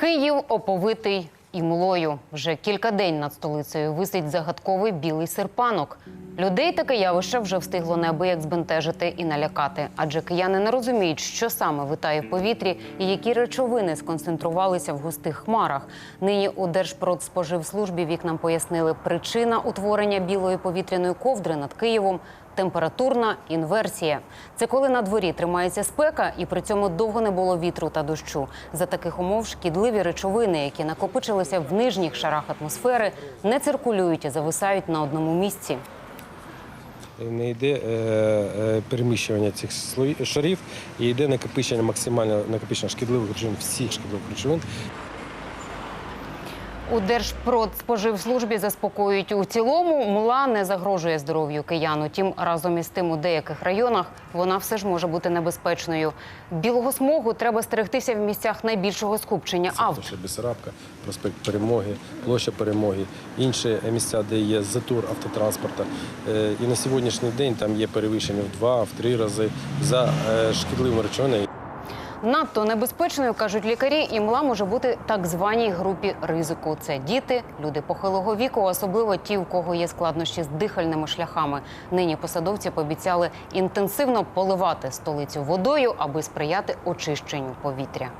Київ оповитий імлою. Вже кілька день над столицею висить загадковий білий серпанок. Людей таке явище вже встигло неабияк збентежити і налякати, адже кияни не розуміють, що саме витає в повітрі і які речовини сконцентрувалися в густих хмарах. Нині у Держпродспоживслужбі вікнам пояснили, причина утворення білої повітряної ковдри над Києвом температурна інверсія. Це коли на дворі тримається спека, і при цьому довго не було вітру та дощу. За таких умов шкідливі речовини, які накопичилися в нижніх шарах атмосфери, не циркулюють і зависають на одному місці. Не йде е, е, переміщування цих шарів і йде накопичення максимально накопичення шкідливих речовин, всіх шкідливих речовин. У Держпродспоживслужбі заспокоюють у цілому, мла не загрожує здоров'ю киян. Утім, разом із тим у деяких районах вона все ж може бути небезпечною. Білого смогу треба стерегтися в місцях найбільшого скупчення Це авто. ще Бесарабка, проспект Перемоги, площа Перемоги, інші місця, де є затур автотранспорту. Е, І на сьогоднішній день там є перевищення в два, в три рази за е, шкідливими речовинами. Надто небезпечною кажуть лікарі, імла може бути так званій групі ризику. Це діти, люди похилого віку, особливо ті, у кого є складнощі з дихальними шляхами. Нині посадовці пообіцяли інтенсивно поливати столицю водою, аби сприяти очищенню повітря.